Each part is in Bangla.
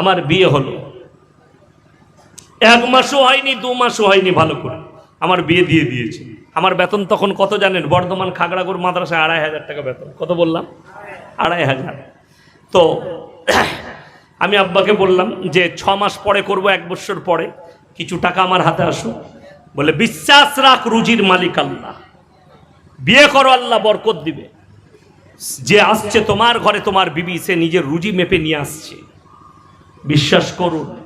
আমার বিয়ে হলো। এক মাসও হয়নি, দু মাসও হয়নি ভালো করে। আমার বিয়ে দিয়ে দিয়েছে। আমার বেতন তখন কত জানেন? বর্ধমান খাগড়াগড় মাদ্রাসায় আড়াই হাজার টাকা বেতন। কত বললাম? আড়াই হাজার। তো আমি আব্বাকে বললাম যে ছ মাস পরে করব, এক বছর পরে। কিছু টাকা আমার হাতে আসুক। বলে, বিশ্বাস রাখ রুজির মালিক আল্লাহ। বিয়ে করো, আল্লাহ বরকত দিবে। যে আসছে তোমার ঘরে, তোমার বিবি, সে নিজের রুজি মেপে নিয়ে আসছে। বিশ্বাস করুন।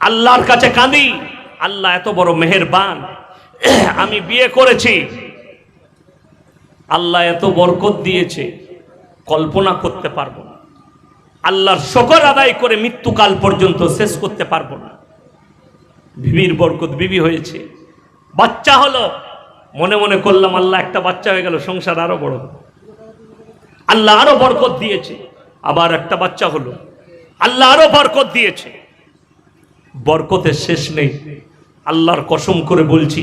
আল্লাহর কাছে কাঁদি। আল্লাহ এত বড় মেহেরবান। আমি বিয়ে করেছি। আল্লাহ এত বরকত দিয়েছে। কল্পনা করতে পারব না। আল্লাহর শকর আদায় করে মৃত্যুকাল পর্যন্ত শেষ করতে পারব না। বিবির বরকত বিবি হয়েছে। বাচ্চা হলো। মনে মনে করলাম, আল্লাহ একটা বাচ্চা হয়ে গেল, সংসার আরও বড়। আল্লাহ আরও বরকত দিয়েছে। আবার একটা বাচ্চা হলো। আল্লাহ আরও বরকত দিয়েছে। বরকতের শেষ নেই। আল্লাহর কসম করে বলছি,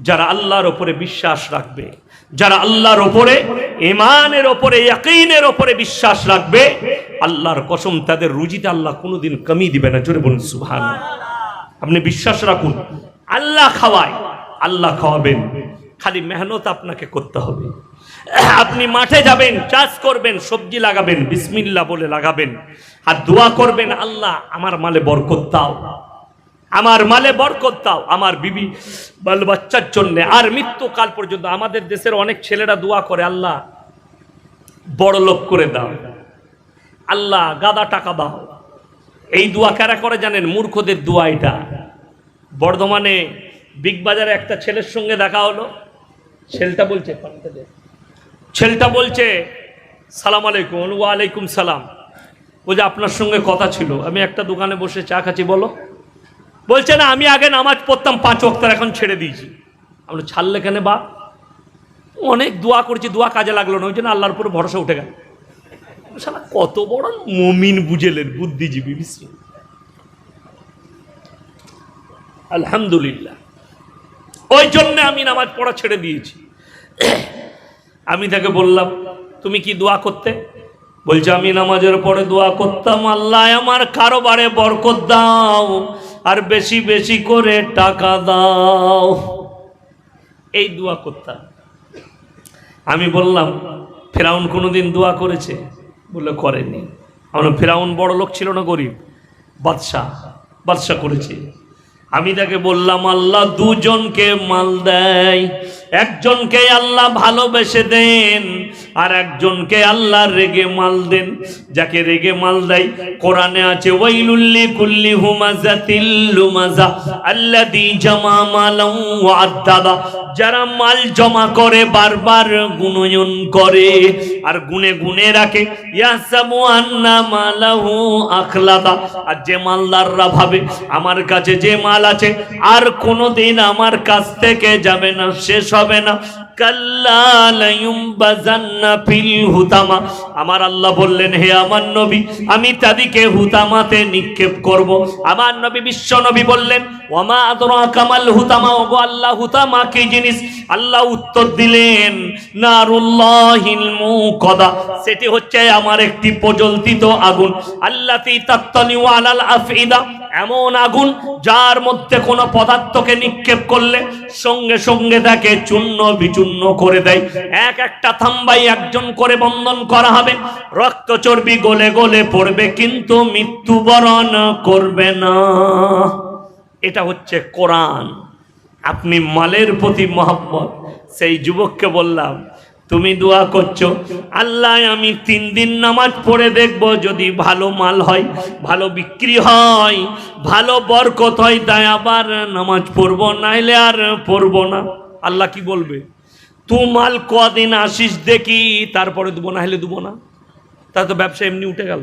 যারা আল্লাহর ওপরে বিশ্বাস রাখবে, যারা আল্লাহর ওপরে ইমানের ওপরে, ইয়াকিনের ওপরে বিশ্বাস রাখবে, আল্লাহর কসম তাদের রুজিতে আল্লাহ কোনোদিন কমি দিবে না। জোরে বলুন সুবহান আপনি বিশ্বাস রাখুন, আল্লাহ খাওয়ায়, আল্লাহ খাওয়াবেন। খালি মেহনত আপনাকে করতে হবে। আপনি মাঠে যাবেন, চাষ করবেন, সবজি লাগাবেন বিসমিল্লা বলে লাগাবেন। আর দোয়া করবেন, আল্লাহ, আমার মালে বরকত দাও। আমার মালে বরকত দাও। আমার বিবি বাল বাচ্চার জন্য, আর মৃত্যুকাল পর্যন্ত আমাদের দেশের অনেক ছেলেরা দোয়া করে, আল্লাহ, বড় লোক করে দাও। আল্লাহ, গাদা টাকা দাও। এই দোয়া কারা করে জানেন? মূর্খদের দোয়া এটা। বর্ধমানে বিগ বাজারে একটা ছেলের সঙ্গে দেখা হলো। ছেলেটা বলছে। ছেলেটা বলছে, সালাম আলাইকুম। ওয়ালাইকুম সালাম। ও যে আপনার সঙ্গে কথা ছিল। আমি একটা দোকানে বসে চা খাচ্ছি, বলো। বলছে, না, আমি আগে নামাজ পড়তাম পাঁচ ওয়াক্তার এখন ছেড়ে দিয়েছি। আমরা ছাড়লে কেন বা? অনেক দোয়া করছি, দোয়া কাজে লাগল না, ওই জন্য আল্লাহর উপরে ভরসা উঠে গেল। শালা কত বড় মমিন বুঝেলেন, বুদ্ধিজীবী বিশ্ব আলহামদুলিল্লাহ। ওই জন্য আমি নামাজ পড়া ছেড়ে দিয়েছি। আমি তাকে বললাম, তুমি কি দোয়া করতে? বলছে, আমি নামাজের পরে দোয়া করতাম, আল্লাহ আমার কারোবারে বরকত দাও আর বেশি বেশি করে টাকা দাও। এই দোয়া করতাম। আমি বললাম, ফেরাউন কোনোদিন দোয়া করেছে? বলে করেনি। আমরা ফেরাউন বড় লোক ছিল না গরিব, বাদশাহ বাদশাহ করেছে। আমি তাকে বললাম, আল্লাহ দুজনকে মাল দেয় একজনকে আল্লাহ ভালোবেসে দেন, আর একজনকে আল্লাহ রেগে মাল দেন। যাকে রেগে মাল দেয়, কোরআনে আছে ওয়াইলুল্লি কুল্লি হুমাজাতিল লুমাজা, আল্লাযী জামা মালাম ওয়া আদ্দাদা যারা মাল জমা করে, বারবার গুণয়ন করে, আর গুনে গুনে রাখে ইয়াসাবু আন্না মালাহু আখলাদা। আর যে মালদাররা ভাবে, আমার কাছে যে মাল আছে, আর কোনোদিন আমার কাছ থেকে যাবে না শেষ হবে না। হুতামা। আমার আল্লাহ বললেন, হে আমার নবী, আমি তাদিকে হুতামাতে নিক্ষেপ করব। আমার নবী, বিশ্ব নবী বললেন ওমা আদরা কামাল হুতামা? ওগো আল্লাহ, হুতামা কি জিনিস? আল্লাহ উত্তর দিলেন মুকদা। সেটি হচ্ছে আমার একটি প্রজ্বলিত আগুন। তাত্তালিউ আলাল আফইদা। এমন আগুন যার মধ্যে কোনো পদার্থকে নিক্ষেপ করলে সঙ্গে সঙ্গে তাকে চূর্ণ বিচূর্ণ করে দেয়। এক একটা থাম্বাই একজন করে বন্ধন করা হবে। রক্ত চর্বি গলে গলে পড়বে, কিন্তু মৃত্যুবরণ করবে না। এটা হচ্ছে কোরআন। আপনি মালের প্রতি মোহাম্মত সেই যুবককে বললাম তুমি দোয়া করছ। আল্লাহ, আমি তিন দিন নামাজ পড়ে দেখব যদি ভালো মাল হয়, ভালো বিক্রি হয়, ভালো বরকত হয়, তাই আবার নামাজ পড়ব, নাইলে আর পড়ব না। আল্লাহ কি বলবে? তু মাল কদিন আসিস দেখি, তারপরে দেবো না হলে দেবো না। তা তো ব্যবসা এমনি উঠে গেল।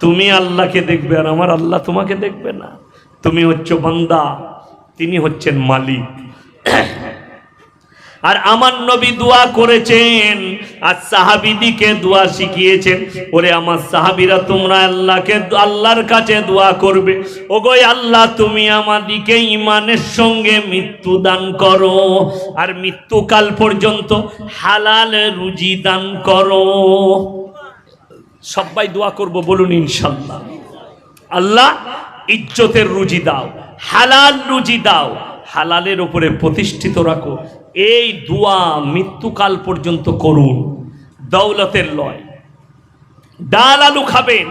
তুমি আল্লাহকে দেখবে আর আমার আল্লাহ তোমাকে দেখবে না। তুমি হচ্ছে বান্দা, তিনি হচ্ছেন মালিক। আর আমার নবী দোয়া করেছেন, আর সাহাবিদিকে দোয়া শিখিয়েছেন। ওরে আমার সাহাবিরা, তোমরা আল্লাহকে, আল্লাহর কাছে দোয়া করবে। ওগো আল্লাহ, তুমি আমাদিকে ইমানের সঙ্গে মৃত্যু দান করো, আর মৃত্যুকাল পর্যন্ত হালাল রুজি দান করো। সবাই দোয়া করব, বলুন ইনশাল্লাহ। আল্লাহ, ইজ্জতের রুজি দাও, হালাল রুজি দাও, হালালের উপরে প্রতিষ্ঠিত রাখো। এই দোয়া মৃত্যুকাল পর্যন্ত করুন, দৌলতের লয়। ডাল আলু খাবেন,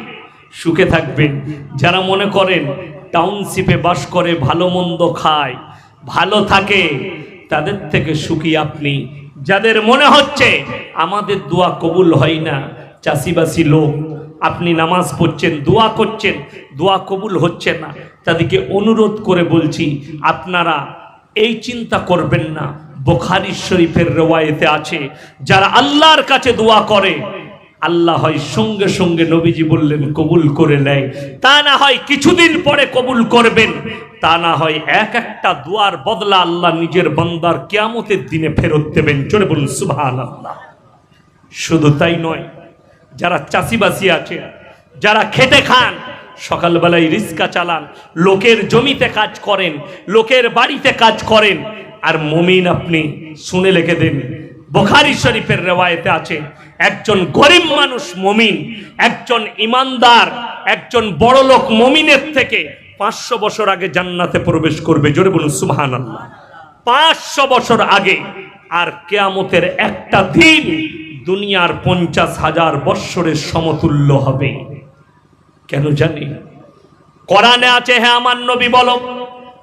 সুখে থাকবেন। যারা মনে করেন টাউনশিপে বাস করে, ভালো মন্দ খায়, ভালো থাকে, তাদের থেকে সুখী আপনি। যাদের মনে হচ্ছে, আমাদের দোয়া কবুল হয় না, চাষিবাসী লোক, আপনি নামাজ পড়ছেন, দোয়া করছেন, দোয়া কবুল হচ্ছে না। তাদেরকে অনুরোধ করে বলছি, আপনারা এই চিন্তা করবেন না বোখারি শরীফের রেওয়ায়েতে আছে, যারা আল্লাহর কাছে দোয়া করে, আল্লাহ হয় সঙ্গে সঙ্গে নবীজি বললেন, কবুল করে নেয়। তা না হয় কিছুদিন পরে কবুল করবেন, তা না হয় এক একটা দুয়ার বদলা আল্লাহ নিজের বন্দার কেয়ামতের দিনে ফেরত দেবেন। চলে বলুন সুবহান আল্লাহ শুধু তাই নয়, যারা চাষিবাসি আছে, যারা খেটে খান, সকালবেলায় রিস্কা চালান, লোকের জমিতে কাজ করেন, লোকের বাড়িতে কাজ করেন আর মমিন আপনি শুনে লিখে দেন। বোখারি শরীফের রেওয়ায়েতে আছে, একজন গরিব মানুষ মমিন, একজন ইমানদার, একজন বড় লোক মমিনের থেকে পাঁচশো বছর আগে জান্নাতে প্রবেশ করবে। জোরে বলুন সুবহান পাঁচশো বছর আগে আর কেয়ামতের একটা দিন দুনিয়ার পঞ্চাশ হাজার বৎসরের সমতুল্য হবে। কেন জানি? কোরআনে আছে হ্যাঁ আমার নবী বলো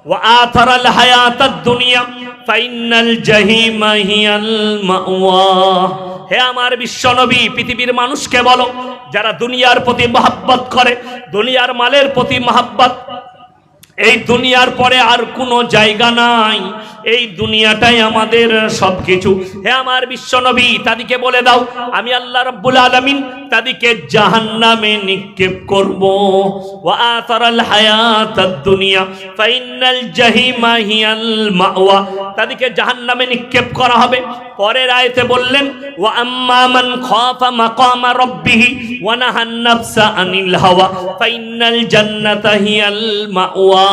وآثر الحياة الدنيا فإن الجحيم هي المأوى হে আমার বিশ্ব নবী পৃথিবীর মানুষকে বলো যারা দুনিয়ার প্রতি মহাব্বত করে দুনিয়ার মালের প্রতি মহাব্বত এই দুনিয়ার পরে আর কোনো জায়গা নাই এই দুনিয়াটাই আমাদের সব কিছু হে আমার বিশ্বনবী তাদিকে বলে দাও, আমি আল্লাহ রব্বুল আলামিন তাদিকে জাহান্নামে নিক্ষেপ করব। ওয়া আতারাল হায়াতাদ দুনিয়া ফাইনাল জাহিমা হিয়াল মাওয়া। তাদিকে জাহান্নামে নিক্ষেপ করা হবে। পরের আয়াতে বললেন, ওয়া আম্মা মান খাফা মাকামা রাব্বিহি ওয়া নাহান নাফসা আনিল হাওয়া। ফাইনাল জান্নাতা হিয়াল মাওয়া।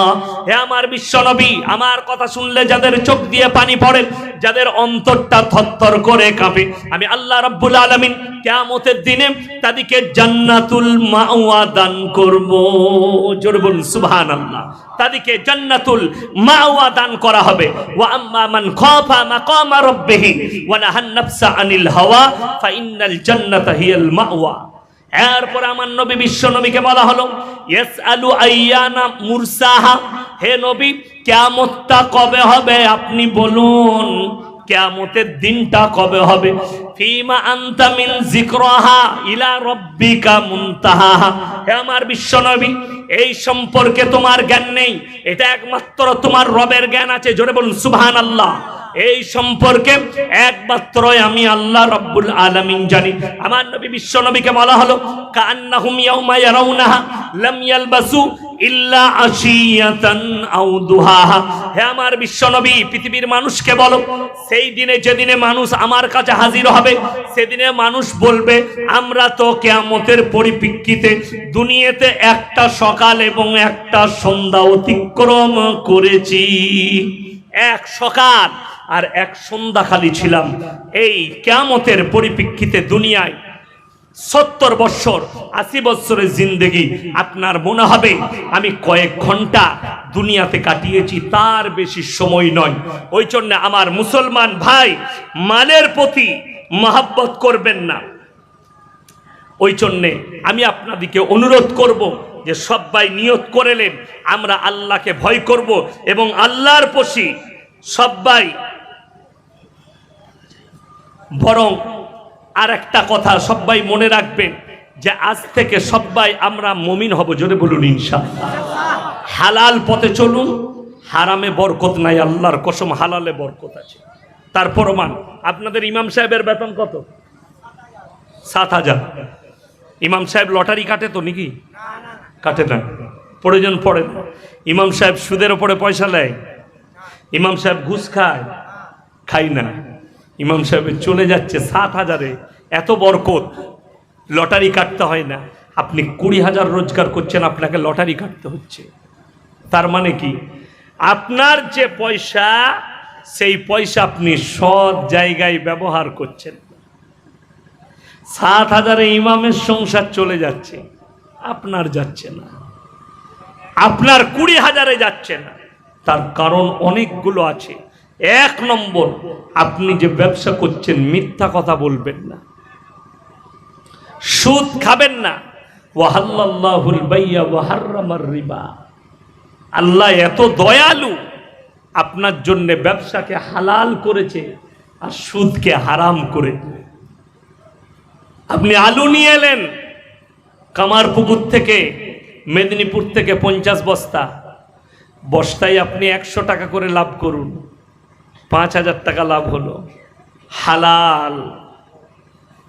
হে আমার বিশ্বনবী, আমার কথা শুনলে যাদের চোখ দিয়ে পানি পড়ে, যাদের অন্তরটা থরথর করে কাঁপে। আমি আল্লাহ রাব্বুল আলামিন কিয়ামতের দিনে তাদেরকে জান্নাতুল মাওয়া দান করব। জোরে বলুন, সুবহানাল্লাহ। তাদেরকে জান্নাতুল মাওয়া দান করা হবে। ওয়া আম্মা মান খাফা মাকামা রাব্বিহি ওয়া নাহান নাফসা আনিল হাওয়া ফাইনাল জান্নাতা হিয়াল মাওয়া। এরপর আমার নবী বিশ্ব নবীকে বলা হলো ইয়েস আলু আইয়ানা মুরসাহা? হে নবী, কেয়ামতটা কবে হবে আপনি বলুন। কেয়ামতের দিনটা কবে হবে? ফিমা আনতা মিন যিকরাহা ইলা রব্বিকা মুনতাহা। হে আমার বিশ্ব নবী, এই সম্পর্কে তোমার জ্ঞান নেই। এটা একমাত্র তোমার রবের জ্ঞান আছে। জোরে বলুন, সুবহানাল্লাহ। এই সম্পর্কে একমাত্র আমি আল্লাহ রব্বুল আলামিন জানি। আমার নবী বিশ্ব নবীকে বলা হলো কান্নাহুম ইয়াউমা ইয়ারাউনাহা লাম ইয়ালবাসু ইল্লা আশিয়াতান আও দুহাহা। হে আমার বিশ্ব নবী, পৃথিবীর মানুষকে বলো, সেই দিনে যেদিনে মানুষ আমার কাছে হাজির হবে, সেদিনে মানুষ বলবে, আমরা তো কেয়ামতের পরিপ্রেক্ষিতে দুনিয়াতে একটা সকাল এবং একটা সন্ধ্যা অতিক্রম করেছি এক সকাল আর এক সন্ধ্যা খালি ছিলাম। এই কেয়ামতের পরিপ্রেক্ষিতে দুনিয়ায় সত্তর বৎসর আশি বৎসরের জিন্দেগি আপনার মনে হবে? আমি কয়েক ঘণ্টা দুনিয়াতে কাটিয়েছি, তার বেশি সময় নয়। ওই জন্য আমার মুসলমান ভাই মালের প্রতি মহাব্বত করবেন না। ওই জন্যে আমি আপনাদেরকে অনুরোধ করব যে সবাই নিয়ত করেলেন আমরা আল্লাহকে ভয় করব এবং আল্লাহর পশি সবাই বরং আর একটা কথা সবাই মনে রাখবেন যে আজ থেকে সবাই আমরা মমিন হব, জোরে বলুন ইনশাআল্লাহ। হালাল পথে চলুন, হারামে বরকত নাই, আল্লাহর কসম হালালে বরকত আছে। তার প্রমাণ, আপনাদের ইমাম সাহেবের বেতন কত? সাত হাজার। ইমাম সাহেব লটারি কাটে তো নাকি? কাটে না, প্রয়োজন পড়ে না। ইমাম সাহেব সুদের ওপরে পয়সা নেয়, ইমাম সাহেব ঘুষ খায় খাই না। ইমাম সাহেবের চলে যাচ্ছে সাত হাজারে। এত বরকত। লটারি কাটতে হয় না। আপনি কুড়ি হাজার রোজগার করছেন, আপনাকে লটারি কাটতে হচ্ছে। তার মানে কি? আপনার যে পয়সা, সেই পয়সা আপনি সৎ জায়গায় ব্যবহার করছেন। সাত হাজারে ইমামের সংসার চলে যাচ্ছে। আপনার যাচ্ছে না। আপনার কুড়ি হাজারে যাচ্ছে না। তার কারণ অনেকগুলো আছে। এক নম্বর, আপনি যে ব্যবসা করছেন, মিথ্যা কথা বলবেন না। সুদ খাবেন না। রিবা। আল্লাহ এত দয়ালু, আপনার জন্য ব্যবসাকে হালাল করেছে আর সুদকে হারাম করে আপনি আলু নিয়ে এলেন, কামারপুকুর থেকে, মেদিনীপুর থেকে পঞ্চাশ বস্তা। বস্তায় আপনি একশো টাকা করে লাভ করুন। পাঁচ হাজার টাকা লাভ হলো। হালাল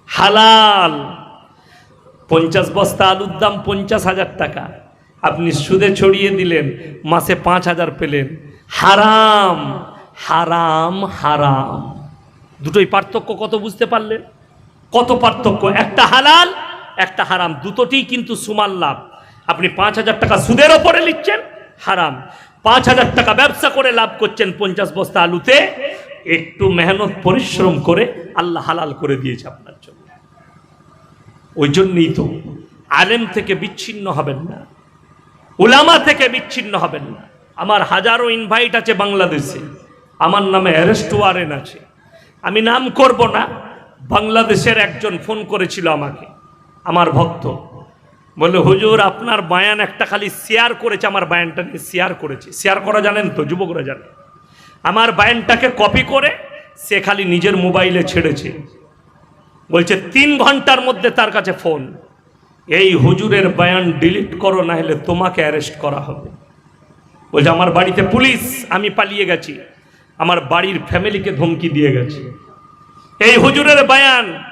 হালাল। পঞ্চাশ বস্তা আলুর দাম পঞ্চাশ হাজার টাকা। আপনি সুদে ছড়িয়ে দিলেন, মাসে পাঁচ হাজার পেলেন। হারাম হারাম হারাম। দুটোই পার্থক্য কত বুঝতে পারলেন? কত পার্থক্য? একটা হালাল, একটা হারাম। দুটোতেই কিন্তু সুমাল লাভ। আপনি পাঁচ হাজার টাকা সুদের ওপরে নিচ্ছেন হারাম। পাঁচ হাজার টাকা ব্যবসা করে লাভ করছেন পঞ্চাশ বস্তা আলুতে, একটু মেহনত, পরিশ্রম করে আল্লাহ হালাল করে দিয়েছে আপনার জন্য। ওই জন্যই তো আলেম থেকে বিচ্ছিন্ন হবেন না ওলামা থেকে বিচ্ছিন্ন হবেন না। আমার হাজারো ইনভাইট আছে বাংলাদেশে, আমার নামে অ্যারেস্ট ওয়ারেন্ট আছে। আমি নাম করব না, বাংলাদেশের একজন ফোন করেছিল আমাকে, আমার ভক্ত। বলল, হুজুর, আপনার বায়ান একটা খালি শেয়ার করেছে, আমার বায়ানটা নিয়ে শেয়ার করেছে। শেয়ার করা জানেন তো, যুবকরা জানেন আমার বায়ানটাকে কপি করে সে খালি নিজের মোবাইলে ছেড়েছে। বলছে, তিন ঘণ্টার মধ্যে তার কাছে ফোন এই হুজুরের বায়ান ডিলিট করো না হলে তোমাকে অ্যারেস্ট করা হবে। বলছে, আমার বাড়িতে পুলিশ, আমি পালিয়ে গেছি। আমার বাড়ির ফ্যামিলিকে ধমকি দিয়ে গেছে। এই হুজুরের বায়ান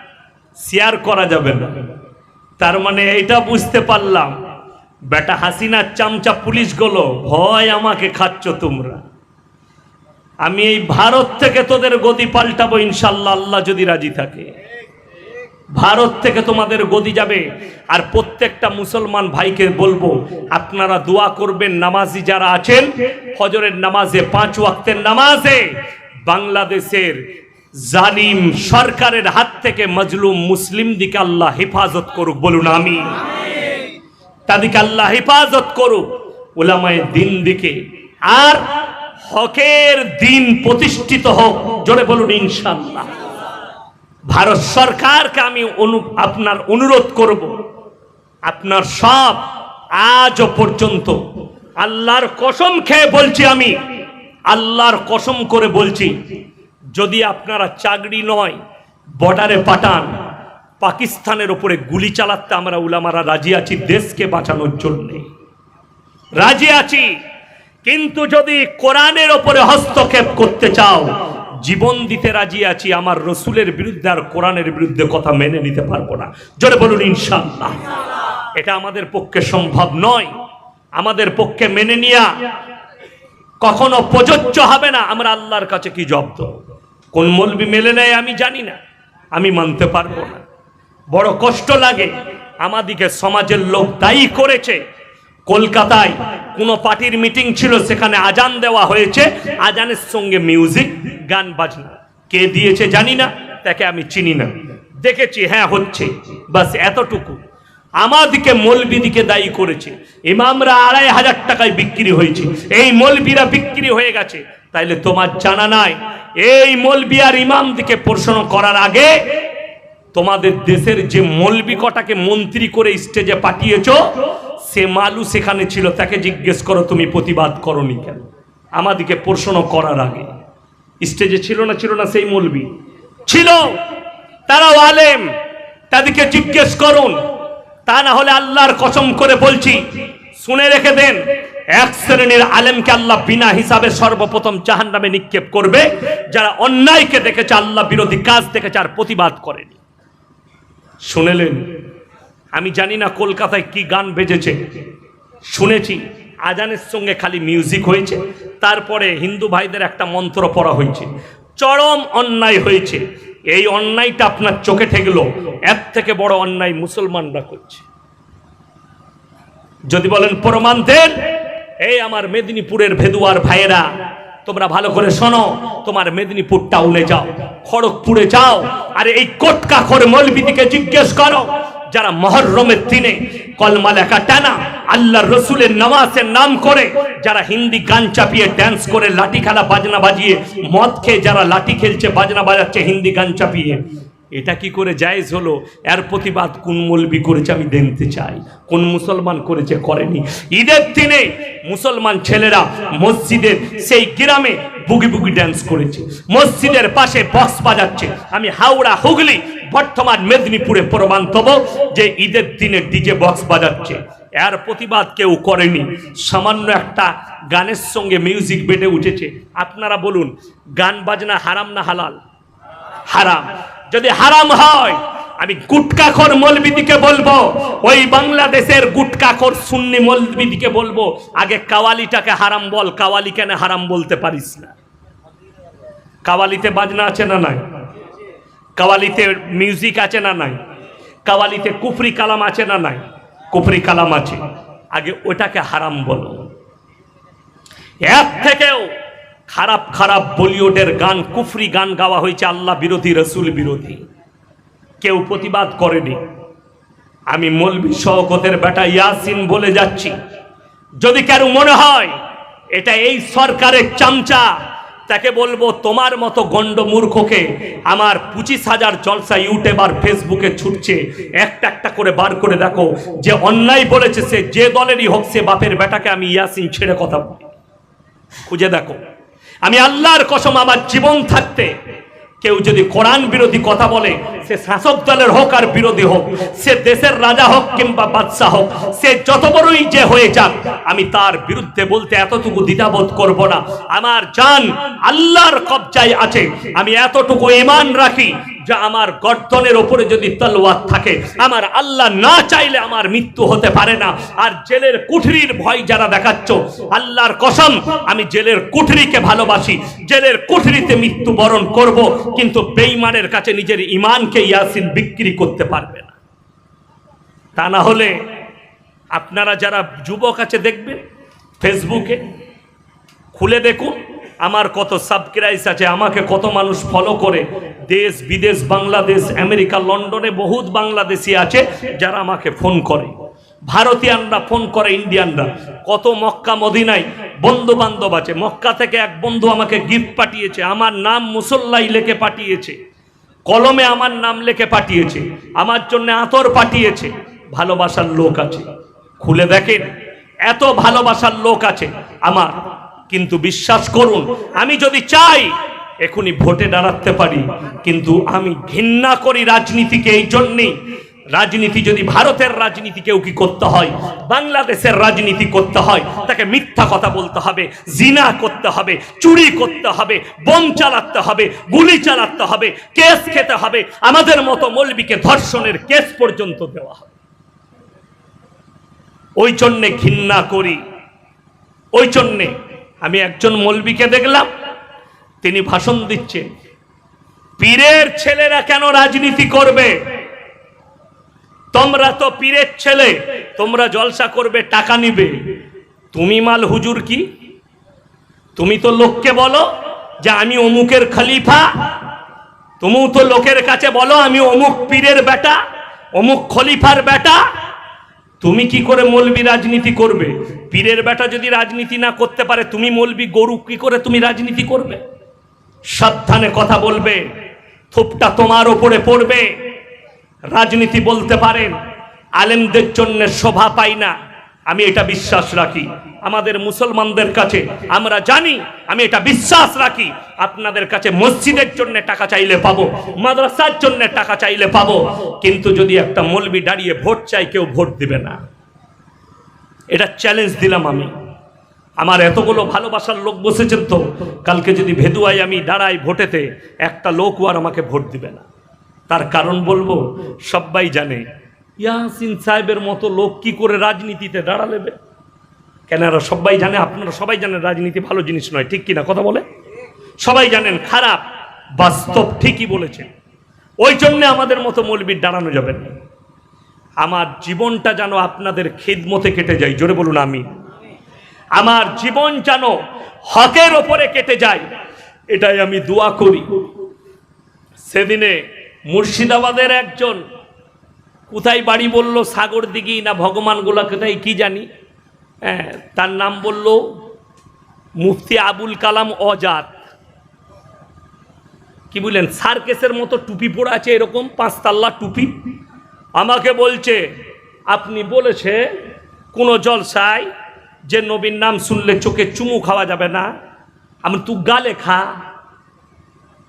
শেয়ার করা যাবে না। তার মানে এইটা বুঝতে পারলাম। বেটা হাসিনার চামচা পুলিশ পুলিশগুলো ভয় আমাকে খাচ্ছ তোমরা। আমি এই ভারত থেকে তোদের গদি পাল্টাবো ইনশাল্লাহ, আল্লাহ যদি রাজি থাকে। ভারত থেকে তোমাদের গদি যাবে। আর প্রত্যেকটা মুসলমান ভাইকে বলব, আপনারা দোয়া করবেন নামাজি যারা আছেন, ফজরের নামাজে পাঁচ ওয়াক্তের নামাজে বাংলাদেশের জালিম সরকারের হাত থেকে মজলুম মুসলিম দিকে আল্লাহ হেফাজত করুক, বলুন আমি তাদেরকে আল্লাহ হেফাজত করুক ওলামায় দিন দিকে। আর হকের দিন প্রতিষ্ঠিত হোক, জোরে বলুন ইনশাল্লাহ ভারত সরকারকে আমি অনু, আপনার অনুরোধ করব, আপনার সব আজও পর্যন্ত আল্লাহর কসম খেয়ে বলছি আমি, আল্লাহর কসম করে বলছি যদি আপনারা চাকরি নয় বর্ডারে পাঠান, পাকিস্তানের ওপরে গুলি চালাতে আমরা উলামারা রাজি আছি দেশকে বাঁচানোর জন্যে। রাজি আছি, কিন্তু যদি কোরআনের ওপরে হস্তক্ষেপ করতে চাও, জীবন দিতে রাজি আছি, আমার রসুলের বিরুদ্ধে আর কোরআনের বিরুদ্ধে কথা মেনে নিতে পারব না। জোরে বলুন ইনশাল্লাহ এটা আমাদের পক্ষে সম্ভব নয়। আমাদের পক্ষে মেনে নিয়া। কখনো প্রযোজ্য হবে না। আমরা আল্লাহর কাছে কি জব্দ কোন মলবি মেলে নেয় আমি জানি না। আমি মানতে পারব না। বড় কষ্ট লাগে। আমাদিকে সমাজের লোক দায়ী করেছে। কলকাতায় কোনো পার্টির মিটিং ছিল, সেখানে আজান দেওয়া হয়েছে। আজানের সঙ্গে মিউজিক, গান, বাজনা। কে দিয়েছে জানি না, তাকে আমি চিনি না। দেখেছি হ্যাঁ হচ্ছে। বাস এতটুকু। আমাদিকে মলবিদিকে দায়ী করেছে। ইমামরা আড়াই হাজার টাকায় বিক্রি হয়েছে। এই মলবিরা বিক্রি হয়ে গেছে। তাইলে তোমার জানা নাই, এই মলবি আর ইমাম দিকে প্রশ্ন করার আগে তোমাদের দেশের যে মলবি কটাকে মন্ত্রী করে স্টেজে পাঠিয়েছ, সে মালু সেখানে ছিল, তাকে জিজ্ঞেস করো তুমি প্রতিবাদ করনি কেন? আমাদিকে প্রশ্ন করার আগে। স্টেজে ছিল না ছিল না সেই মলবি। ছিল, তারাও আলেম, তাদেরকে জিজ্ঞেস করুন। তা না হলে আল্লাহর কসম করে বলছি, শুনে রেখে দেন। এক শ্রেণির আলেমকে আল্লাহ বিনা হিসাবে সর্বপ্রথম জাহান নামে নিক্ষেপ করবে। যারা অন্যায়কে দেখেছে, আল্লাহ বিরোধী কাজ দেখেছে আর প্রতিবাদ করেনি। শুনেলেন? আমি জানি না কলকাতায় কি গান বেজেছে। শুনেছি। আজানের সঙ্গে খালি মিউজিক হয়েছে। তারপরে হিন্দু ভাইদের একটা মন্ত্র পড়া হয়েছে। চরম অন্যায় হয়েছে। এই অন্যায়টা আপনার চোখে ঠেকলো। এর থেকে বড় অন্যায় মুসলমানরা করছে। যদি বলেন প্রমাণ দেন। এই আমার মেদিনীপুরের ভেদুয়ার ভাইয়েরা, তোমরা ভালো করে শোনো, তোমার মেদিনীপুর টাউনে যাও, খড়গপুরে যাও, আর এই কোটকা করে মলবিদিকে জিজ্ঞেস করো, যারা মহরমের দিনে কলমা লেখা টানা আল্লাহ রসুলের নামাজের নাম করে, যারা হিন্দি গান চাপিয়ে ড্যান্স করে, লাঠি খেলা, বাজনা বাজিয়ে, মদ খেয়ে যারা লাঠি খেলছে, বাজনা বাজাচ্ছে, হিন্দি গান চাপিয়ে। এটা কি করে জায়েজ হলো? এর প্রতিবাদ কোন মলবি করেছে আমি দেখতে চাই। কোন মুসলমান করেছে করেনি। ঈদের দিনে মুসলমান ছেলেরা মসজিদের সেই গ্রামে বুগি বুগি ড্যান্স করেছে। মসজিদের পাশে বক্স বাজাচ্ছে। আমি হাওড়া, হুগলি বর্তমান মেদিনীপুরে প্রমাণ তব যে ঈদের দিনে ডিজে বক্স বাজাচ্ছে। এর প্রতিবাদ কেউ করেনি। সামান্য একটা গানের সঙ্গে মিউজিক বেটে উঠেছে। আপনারা বলুন, গান বাজনা হারাম না হালাল? হারাম। যদি হারাম হয়, আমি গুটকাখর মলবিদিকে বলব, ওই বাংলাদেশের গুটকাখর সুন্নি মলবিদিকে বলব, আগে কাওয়ালিটাকে হারাম বল, কাওয়ালি কেন হারাম বলতে পারিস না? কাওয়ালিতে বাজনা আছে না নাই? কাওয়ালিতে মিউজিক আছে না নাই? কাওয়ালিতে কুফরি কালাম আছে না নাই? কুফরি কালাম আছে। আগে ওটাকে হারাম বলো। এর থেকেও খারাপ খারাপ বলিউডের গান, কুফরি গান গাওয়া হয়েছে আল্লাহ বিরোধী, রসুল বিরোধী। কেউ প্রতিবাদ করেনি। আমি মলবি শওকতের বেটা ইয়াসিন বলে যাচ্ছি। যদি কারও মনে হয়, এটা এই সরকারের চামচা, তাকে বলব তোমার মতো গণ্ড মূর্খকে আমার পঁচিশ হাজার জলসা ইউটিউব আর ফেসবুকে ছুটছে। একটা একটা করে বার করে দেখো, যে অন্যায় বলেছে সে যে দলেরই হোক, সে বাপের বেটাকে আমি ইয়াসিন ছেড়ে কথা বলি। খুঁজে দেখো। আমি আল্লাহর কসম আমার জীবন থাকতে কেউ যদি কোরআন বিরোধী কথা বলে, সে শাসক দলের হোক আর বিরোধী হোক, সে দেশের রাজা হোক কিংবা বাদশাহ হোক, সে যত বড়ই যে হয়ে যাক, আমি তার বিরুদ্ধে বলতে এতটুকু দ্বিধাবোধ করব না। আমার জান আল্লাহর কবজায় আছে। আমি এতটুকু ইমান রাখি যে আমার গর্দনের ওপরে যদি তলোয়ার থাকে, আমার আল্লাহ না চাইলে আমার মৃত্যু হতে পারে না। আর জেলের কুঠরির ভয় যারা দেখাচ্ছ, আল্লাহর কসম, আমি জেলের কুঠরিকে ভালোবাসি। জেলের কুঠরিতে মৃত্যুবরণ করব, কিন্তু বেইমানের কাছে নিজের ইমানকে ইয়াসিন বিক্রি করতে পারবে না। তা না হলে আপনারা যারা যুবক আছে দেখবেন, ফেসবুকে খুলে দেখুন আমার কত সাবস্ক্রাইব আছে, আমাকে কত মানুষ ফলো করে? দেশ, বিদেশ, বাংলাদেশ, আমেরিকা, লন্ডনে বহুত বাংলাদেশি আছে যারা আমাকে ফোন করে। ভারতীয়ানরা ফোন করে, ইন্ডিয়ানরা। কত মক্কা, মদিনায় বন্ধু বান্ধব আছে। মক্কা থেকে এক বন্ধু আমাকে গিফট পাঠিয়েছে, আমার নাম মুসল্লাই লেখে পাঠিয়েছে। কলমে আমার নাম লেখে পাঠিয়েছে, আমার জন্য আতর পাঠিয়েছে। ভালোবাসার লোক আছে। খুলে দেখেন, এত ভালোবাসার লোক আছে আমার। কিন্তু বিশ্বাস করুন, আমি যদি চাই, এখনই ভোটে দাঁড়াতে পারি। কিন্তু আমি ঘৃণা করি রাজনীতিকে এই জন্যেই। রাজনীতি যদি ভারতের রাজনীতি কেউ কি করতে হয়, বাংলাদেশের রাজনীতি করতে হয়, তাকে মিথ্যা কথা বলতে হবে, জিনা করতে হবে, চুরি করতে হবে, বোম চালাতে হবে, গুলি চালাতে হবে, কেস খেতে হবে, আমাদের মতো মৌলবীকে ধর্ষণের কেস পর্যন্ত দেওয়া হবে। ওই জন্যে ঘৃণা করি, ওই জন্যে আমি একজন মৌলবীকে দেখলাম, তিনি ভাষণ দিচ্ছেন পীরের ছেলেরা কেন রাজনীতি করবে? তোমরা তো পীরের ছেলে, তোমরা জলসা করবে, টাকা নিবে। তুমি মাল হুজুর কি? তুমি তো লোককে বলো যে আমি অমুকের খলিফা, তুমিও তো লোকের কাছে বলো আমি অমুক পীরের বেটা, অমুক খলিফার বেটা। তুমি কি করে মলবি রাজনীতি করবে? পীরের বেটা যদি রাজনীতি না করতে পারে, তুমি মলবি গরু কি করে তুমি রাজনীতি করবে? সাবধানে কথা বলবে, থোপটা তোমার ওপরে পড়বে। রাজনীতি বলতে পারেন আলেমদের জন্য শোভা পাই না। আমি এটা বিশ্বাস রাখি। আমাদের মুসলমানদের কাছে আমরা জানি, আমি এটা বিশ্বাস রাখি। আপনাদের কাছে মসজিদের জন্য টাকা চাইলে পাবো, মাদ্রাসার জন্য টাকা চাইলে পাবো, কিন্তু যদি একটা মলবি দাঁড়িয়ে ভোট চাই কেউ ভোট দিবে না। এটা চ্যালেঞ্জ দিলাম আমি। আমার এতগুলো ভালোবাসার লোক বসেছেন তো, কালকে যদি ভেদুয়াই আমি দাঁড়াই ভোটেতে, একটা লোকও আর আমাকে ভোট দিবে না। তার কারণ বলব, সবাই জানে ইয়াসিন সাহেবের মতো লোক কি করে রাজনীতিতে দাঁড়ালেবে কেন এরা সবাই জানে, আপনারা সবাই জানেন রাজনীতি ভালো জিনিস নয়, ঠিক কিনা কথা বলে? সবাই জানেন খারাপ, বাস্তব ঠিকই বলেছেন ওই জন্যে আমাদের মতো মৌলবীর দাঁড়ানো যাবে না। আমার জীবনটা যেন আপনাদের খেদমতে কেটে যায়, জোরে বলুন আমি আমার জীবন যেন হকের ওপরে কেটে যায়, এটাই আমি দোয়া করি। সেদিনে মুর্শিদাবাদের একজন কোথায় বাড়ি বলল সাগর দিঘি না ভগবান গোলা কোথায় কি জানি? হ্যাঁ তার নাম বলল মুফতি আবুল কালাম অজাত। কি বললেন সার্কেসের মতো টুপি পরে আছে এরকম পাঁচতাল্লা টুপি। আমাকে বলছে, আপনি বলেছে কোনো জলসায় যে নবীর নাম শুনলে চোখে চুমু খাওয়া যাবে না, আমি তু গালে খা।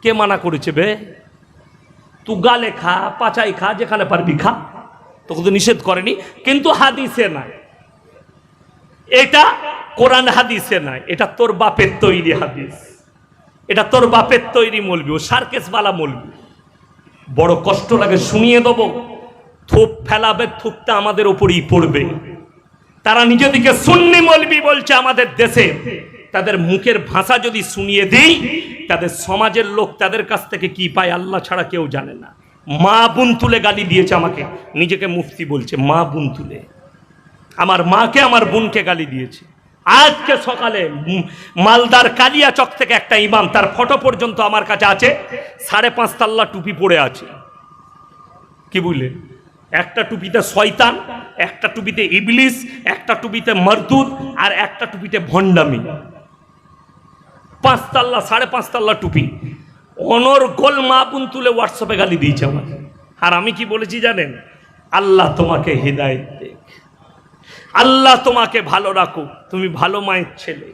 কে মানা করেছে বে? তু গালে খা পাচাই খা যেখানে পারবি খা তোকে তো নিষেধ করেনি কিন্তু হাদিসে নাই এটা কোরআন হাদিসে নাই এটা তোর বাপের তৈরি হাদিস এটা তোর বাপের তৈরি মলবি ও সার্কেসওয়ালা মলবি। বড় কষ্ট লাগে, শুনিয়ে দেবো। থুপ ফেলাবে, থুপটা আমাদের ওপরই পড়বে। তারা নিজেদিকে সুন্নি মলবি বলছে আমাদের দেশে। তাদের মুখের ভাষা যদি শুনিয়ে দিই তাদের সমাজের লোক তাদের কাছ থেকে কি পায় আল্লাহ ছাড়া কেউ জানে না। মা বোন তুলে গালি দিয়েছে আমাকে। নিজেকে মুফতি বলছে, মা বোন তুলে। আমার মাকে, আমার বোনকে গালি দিয়েছে। আজকে সকালে মালদার কালিয়া চক থেকে একটা ইমাম, তার ফটো পর্যন্ত আমার কাছে আছে, সাড়ে পাঁচ তাল্লা টুপি পরে আছে। কি বুঝলেন একটা টুপিতে শয়তান, একটা টুপিতে ইবলিস, একটা টুপিতে মরদুদ, আর একটা টুপিতে ভণ্ডামি। পাঁচতাল্লা সাড়ে পাঁচতাল্লা টুপি। অনর্গল মা বোন তুলে হোয়াটসঅ্যাপে গালি দিয়েছে আমাকে। আর আমি কি বলেছি জানেন? আল্লাহ তোমাকে হৃদায়ত দেখ। আল্লাহ তোমাকে ভালো রাখুক। তুমি ভালো মায়ের ছেলে।